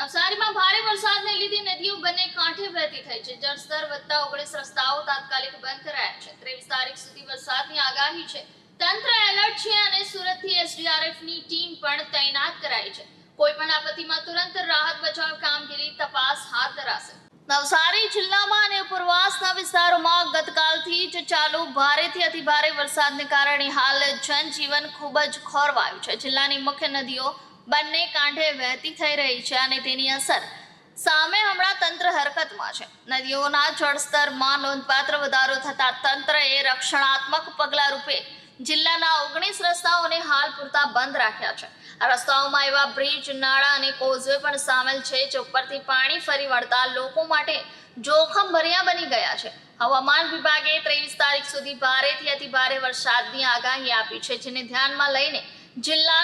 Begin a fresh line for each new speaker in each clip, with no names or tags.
નવસારીમાં ભારે વરસાદને લીધે નદીઓ બંને કાંઠે વહેતી થઈ છે. જળસ્તર વધતા ઓગણીસ રસ્તાઓ તાત્કાલિક બંધ કરાયા છે. ત્રેવીસ તારીખ સુધી વરસાદની આગાહી છે. તંત્ર એલર્ટ છે અને સુરતથી એસડીઆરએફની ટીમ પણ તૈનાત કરાઈ છે. કોઈ પણ આપત્તિમાં તુરંત રાહત બચાવ કામગીરી તપાસ હાથ ધરાશે. નવસારી જિલ્લામાં અને ઉપરવાસના વિસ્તારોમાં ગતકાલથી જ ચાલુ ભારેથી અતિભારે વરસાદને કારણે હાલ જનજીવન ખૂબ જ ખોરવાયું છે. જિલ્લાની મુખ્ય નદીઓ બંને કાંઠે વહેતી થઈ રહી છે અને તેની અસર સામે હમણાં તંત્ર હરકતમાં છે. નદીઓના જળસ્તરમાં નોંધપાત્ર વધારો થતા તંત્રએ રક્ષણાત્મક પગલાં રૂપે જિલ્લાના ઓગણીસ રસ્તાઓને હાલ પૂરતા બંધ રાખ્યા છે. આ રસ્તાઓમાં એવા બ્રિજ, નાળા અને કોઝવે પણ સામેલ છે, જે ઉપરથી પાણી ફરી વળતા લોકો માટે જોખમ ભર્યા બની ગયા છે. હવામાન વિભાગે ત્રેવીસ તારીખ સુધી ભારેથી અતિ ભારે વરસાદની આગાહી આપી છે, જેને ધ્યાનમાં લઈને હવે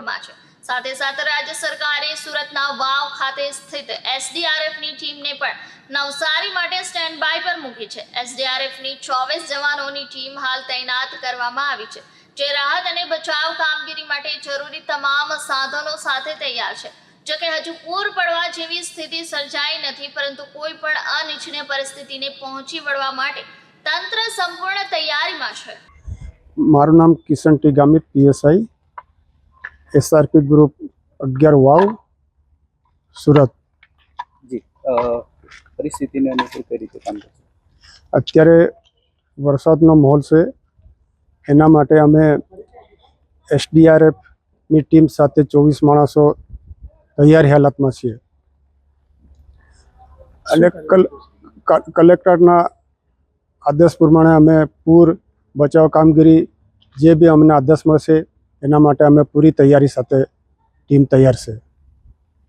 મોડમાં છે. સાથે સાથે રાજ્ય સરકારે સુરતના વાવ ખાતે સ્થિત એસડીઆરએફની ટીમને પણ નવસારી માટે સ્ટેન્ડ બાય પર મૂકી છે. એસડીઆરએફની ચોવીસ જવાનોની ટીમ હાલ તૈનાત કરવામાં આવી છે, જે રાહત અને બચાવ કામગીરી માટે જરૂરી તમામ સાધનો સાથે તૈયાર છે. જો કે હજુ પૂર પડવા જેવી સ્થિતિ સર્જાઈ નથી, પરંતુ કોઈ પણ અનિચ્છનીય પરિસ્થિતિને પહોંચી વળવા માટે તંત્ર સંપૂર્ણ તૈયારીમાં છે.
મારું નામ Kishan T PSI. SRP group અગિયાર વાવ સુરત.
જી પરિસ્થિતિને અનુકૂળ કઈ રીતે કામ કરશે?
અત્યારે વરસાદનો માહોલ છે. એના માટે અમે એસડીઆરએફની ટીમ સાથે ચોવીસ માણસો તૈયારી હાલતમાં છીએ. અને કલ કલેક્ટરના આદેશ પ્રમાણે અમે પૂર બચાવ કામગીરી જે બી અમને આદેશ મળશે એના માટે અમે પૂરી તૈયારી સાથે ટીમ તૈયાર છે.